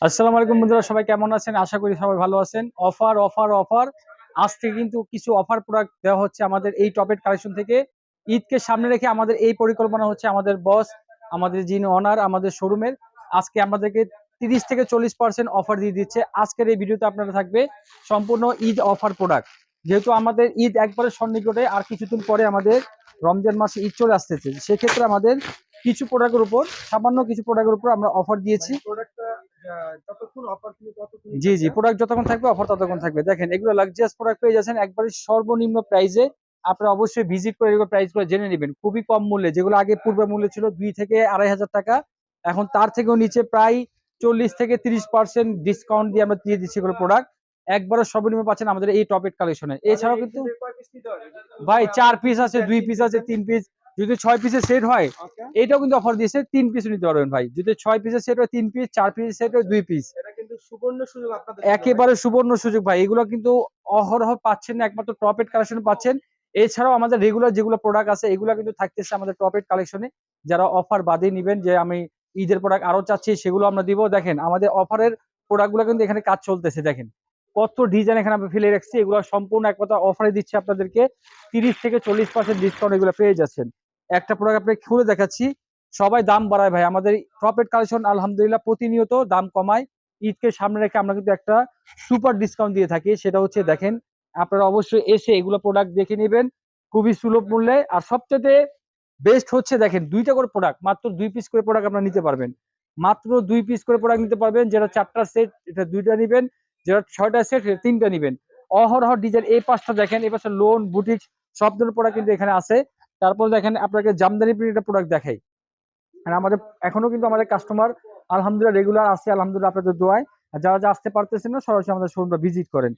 আসসালামু আলাইকুম বন্ধুরা, সবাই কেমন আছেন? আশা করি সবাই ভালো আছেন। অফার অফার অফার আজ থেকে কিন্তু কিছু অফার প্রোডাক্ট দেওয়া হচ্ছে আমাদের এই টপের কালেকশন থেকে। ঈদকে সামনে রেখে আমাদের এই পরিকল্পনা হচ্ছে আমাদের বস আমাদের যিনি অনার আমাদের শোরুমের আজকে আমাদেরকে তিরিশ থেকে চল্লিশ পার্সেন্ট অফার দিয়ে দিচ্ছে। আজকের এই ভিডিওতে আপনারা থাকবে সম্পূর্ণ ঈদ অফার প্রোডাক্ট যেহেতু আমাদের ঈদ একবারে সন্নিকটে, আর কিছুদিন পরে আমাদের রমজান মাসে ঈদ চলে আসতেছে। সেক্ষেত্রে আমাদের কিছু প্রোডাক্টের উপর, সামান্য কিছু প্রোডাক্টের উপর আমরা অফার দিয়েছি। জি জি প্রোডাক্ট যতক্ষণ থাকবে অফার ততক্ষণ থাকবে। দেখেন এগুলো লাক্সারিয়াস প্রোডাক্ট পেয়ে যাচ্ছেন একবারে সর্বনিম্ন প্রাইসে আপনারা অবশ্যই ভিজিট করে এগুলো প্রাইস করে জেনে নেবেন। খুবই কম মূল্যে যেগুলো আগে পূর্ব মূল্য ছিল দুই থেকে আড়াই হাজার টাকা এখন তার থেকেও নিচে প্রায় চল্লিশ থেকে তিরিশ পার্সেন্ট ডিসকাউন্ট দিয়ে আমরা দিয়ে দিচ্ছি এগুলো প্রোডাক্ট একবারে সর্বনিম্ন পাচ্ছেন আমাদের এই টপেট কালেকশনে এছাড়াও কিন্তু ভাই চার পিস আছে দুই পিস আছে তিন পিস যদি ছয় পিসের সেট হয় এটাও কিন্তু অফার দিয়েছে তিন পিস নিতে পারবেন ভাই। যদি ছয় পিসের সেট হয় তিন পিস চার পিসের সেট হয় দুই পিস একেবারে সুবর্ণ সুযোগ ভাই। এগুলো কিন্তু অহরহ পাচ্ছেন না একমাত্র টপেট কালেকশন পাচ্ছেন। এছাড়াও আমাদের রেগুলার যেগুলো প্রোডাক্ট আছে এগুলো কিন্তু থাকতেছে আমাদের টপেট কালেকশনে যারা অফার বাদে নিবেন যে আমি ঈদের প্রোডাক্ট আরও চাচ্ছি সেগুলো আমরা দিব। দেখেন আমাদের অফারের প্রোডাক্টগুলো কিন্তু এখানে কাজ চলতেছে দেখেন। কত ডিজাইন এখানে আমি ফেলে রাখছি এগুলো সম্পূর্ণ এক কথা অফারে দিচ্ছে আপনাদেরকে। তিরিশ থেকে চল্লিশ পার্সেন্ট ডিসকাউন্ট এগুলো পেয়ে যাচ্ছেন। একটা প্রোডাক্ট আপনাকে খুলে দেখাচ্ছি। সবাই দাম বাড়ায় ভাই। আমাদের টপেট কালেকশন আলহামদুলিল্লাহ প্রতিনিয়ত দাম কমায়। ঈদকে সামনে রেখে আমরা কিন্তু একটা সুপার ডিসকাউন্ট দিয়ে থাকি। সেটা হচ্ছে দেখেন, আপনারা অবশ্যই এসে এগুলো প্রোডাক্ট দেখে নেবেন। খুবই সুলভ মূল্যে। আর সবচেয়ে বেস্ট হচ্ছে দেখেন, দুইটা করে প্রোডাক্ট মাত্র দুই পিস করে প্রোডাক্ট আপনারা নিতে পারবেন। মাত্র দুই পিস করে প্রোডাক্ট নিতে পারবেন। যেটা চারটা সেট এটা দুইটা নেবেন। যেটা ছয়টা সেট তিনটা নেবেন। অহরহ ডিজাইন এই পাঁচটা দেখেন, এই পাশে লোন বুটিক সব ধরনের প্রোডাক্ট কিন্তু এখানে আছে। তারপর দেখেন আপনাকে জামদানি প্রিন্টের প্রোডাক্ট দেখাই। আর আমাদের এখনও কিন্তু আমাদের কাস্টমার আলহামদুলিল্লাহ রেগুলার আছে আলহামদুলিল্লাহ আপনাদের দোয়ায়। আর যারা যা আসতে পারতেছেন না সরাসরি আমাদের শোরুমটা ভিজিট করেন।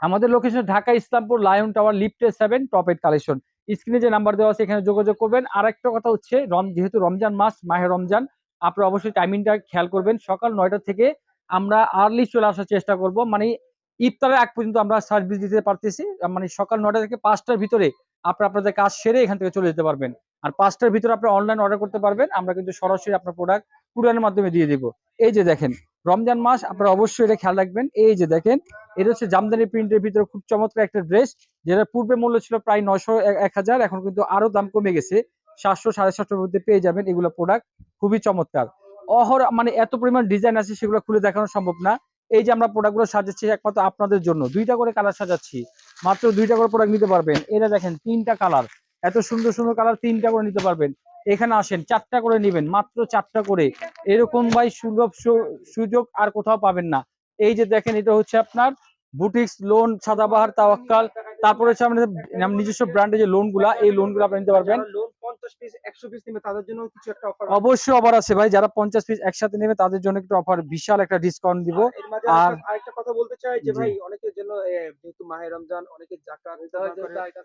আমাদের location Dhaka Islampur Lion Tower লিফটে সেভেন টপ এইট কালেকশন স্ক্রিনে যে নাম্বার দেওয়া আছে এখানে যোগাযোগ করবেন। আর একটা কথা হচ্ছে রম যেহেতু রমজান মাস মাহে রমজান আপনারা অবশ্যই টাইমিংটা খেয়াল করবেন। সকাল নয়টা থেকে আমরা আর্লি চলে আসার চেষ্টা করব। মানে ইফতারের আগ পর্যন্ত আমরা সার্ভিস দিতে পারতেছি। মানে সকাল নয়টা থেকে পাঁচটার ভিতরে আপনারা আপনাদের কাজ সেরে এখান থেকে চলে যেতে পারবেন। আর পাঁচটার ভিতরে আপনারা অনলাইন অর্ডার করতে পারবেন। আমরা কিন্তু সরাসরি আপনার প্রোডাক্ট কুরিয়ারের মাধ্যমে দিয়ে দিব। এই যে দেখেন, রমজান মাস, আপনারা অবশ্যই এটা খেয়াল রাখবেন। এই যে দেখেন, এটা হচ্ছে জামদানি প্রিন্টের ভিতরে খুব চমৎকার একটা ড্রেস যেটা পূর্বে মূল্য ছিল প্রায় নশো এক হাজার, এখন কিন্তু আরও দাম কমে গেছে। সাতশো, সাড়ে সাতশোর মধ্যে পেয়ে যাবেন এগুলো প্রোডাক্ট খুবই চমৎকার। অহর মানে এত পরিমাণ ডিজাইন আছে, সেগুলো খুলে দেখানো সম্ভব না। এই যে আমরা প্রোডাক্টগুলো সাজাচ্ছি একমাত্র আপনাদের জন্য। দুইটা করে কালার সাজাচ্ছি। মাত্র দুইটা করে প্রোডাক্ট নিতে পারবেন। এটা দেখেন, তিনটা কালার এত সুন্দর সুন্দর কালার তিনটা করে নিতে পারবেন। এখানে আসেন, চারটা করে নেবেন, মাত্র চারটা করে। এরকম ভাই সুলভ সুযোগ আর কোথাও পাবেন না। এই যে দেখেন, এটা হচ্ছে আপনার বুটিক্স লোন সাদাবাহার, তাওয়াক্কাল। তারপরে হচ্ছে আমাদের আম- নিজস্ব ব্র্যান্ডের যে লোনগুলা, এই লোনগুলো আপনি নিতে পারবেন। একশো পিস নেবে তাদের জন্য কিছু একটা অফার অবশ্যই অফার আছে ভাই যারা পঞ্চাশ পিস একসাথে নেবে তাদের জন্য একটু অফার বিশাল একটা ডিসকাউন্ট দিব। আর- আরেকটা- কথা বলতে চাই যে ভাই অনেকের জন্য যেহেতু মাহে রমজান অনেকে জাকাত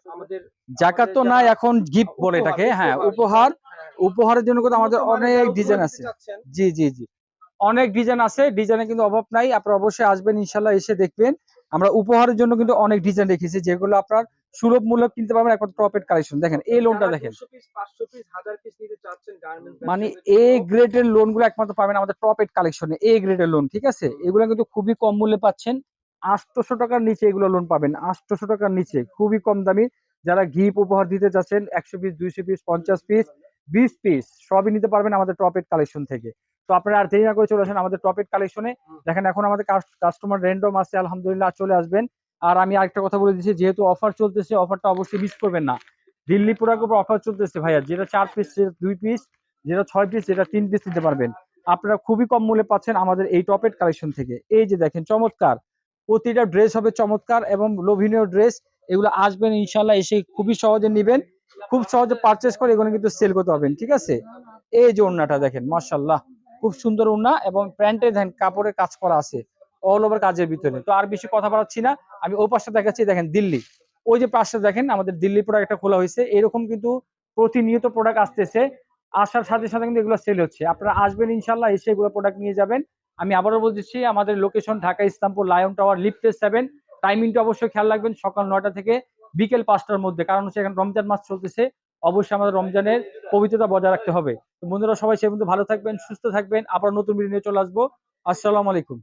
আমাদের জাকাত তো না নাই এখন গিফট বলে এটাকে হ্যাঁ উপহার হ্যাঁ। উপহারের জন্য কিন্তু আমাদের অনেক ডিজাইন আছে। জি জি জি। অনেক ডিজাইন আছে ডিজাইনে কিন্তু অভাব নাই আপনারা অবশ্যই আসবেন ইনশাল্লাহ এসে দেখবেন। আমরা উপহারের জন্য কিন্তু অনেক ডিজাইন রেখেছি যেগুলো আপনার সুলভ মূল্য কিনতে পারবেন একমাত্র প্রফিট কালেকশন দেখেন এই লোনটা দেখেন। 200 পিস 500 পিস 1000 পিস নিতে চাচ্ছেন গার্মেন্টস মানে এ গ্রেডের লোনগুলো একমাত্র পাবেন আমাদের প্রফিট কালেকশনে এ গ্রেডের লোন ঠিক আছে? এগুলো কিন্তু খুবই কম মূল্যে পাচ্ছেন আটশোশো টাকার নিচে এগুলো লোন পাবেন আটশোশো টাকার নিচে খুবই কম দামি। যারা গিফট উপহার দিতে চাচ্ছেন একশো পিস দুইশো পিস পঞ্চাশ পিস বিশ পিস সবই নিতে পারবেন আমাদের প্রফিট কালেকশন থেকে। তো আপনারা আর দেরি না করে চলে আসেন আমাদের প্রফিট কালেকশনে দেখেন এখন আমাদের কাস্টমার র্যান্ডম আছে আলহামদুলিল্লাহ চলে আসবেন। আর আমি আরেকটা কথা বলে দিচ্ছি যেহেতু অফার চলতেছে অফারটা অবশ্যই মিস করবেন না। দিল্লি প্রোডাক্টের উপর অফার চলতেছে ভাইয়া যেটা চার পিস যেটা দুই পিস যেটা ছয় পিস যেটা তিন পিস নিতে পারবেন। আপনারা খুবই কম মূল্যে পাচ্ছেন আমাদের এই টপেট কালেকশন থেকে। এই যে দেখেন চমৎকার। প্রতিটা ড্রেস হবে চমৎকার এবং লোভনীয় ড্রেস এগুলো আসবেন ইনশাল্লাহ এসে খুবই সহজে নেবেন। খুব সহজে পারচেস করে এগুলো কিন্তু সেল করতে পারবেন ঠিক আছে? এই যে ওড়নাটা দেখেন মার্শাল্লাহ খুব সুন্দর ওড়না এবং প্যান্টে দেখেন কাপড়ের কাজ করা আছে অল ওভার কাজের ভিতরে। তো আর বেশি কথা বাড়াচ্ছি না, আমি ওই পাশটা দেখাচ্ছি, দেখেন দিল্লি। ওই যে পাশটা দেখেন, আমাদের দিল্লি প্রোডাক্ট একটা খোলা হয়েছে। এরকম কিন্তু প্রতিনিয়ত প্রোডাক্ট আসতেছে, আসার সাথে সাথে কিন্তু এগুলো সেল হচ্ছে। আপনারা আসবেন ইনশাল্লাহ এসে এগুলো প্রোডাক্ট নিয়ে যাবেন। আমি আবারও বলতেছি, আমাদের location Dhaka Islampur Lion Tower লিফটে সেভেন টাইমিংটা অবশ্যই খেয়াল রাখবেন, সকাল নয়টা থেকে বিকেল পাঁচটার মধ্যে, কারণ হচ্ছে এখন রমজান মাস চলতেছে। অবশ্যই আমাদের রমজানের পবিত্রতা বজায় রাখতে হবে। বন্ধুরা সবাই সে পর্যন্ত ভালো থাকবেন, সুস্থ থাকবেন। আবার নতুন ভিডিও নিয়ে চলে আসব। আসসালামু আলাইকুম।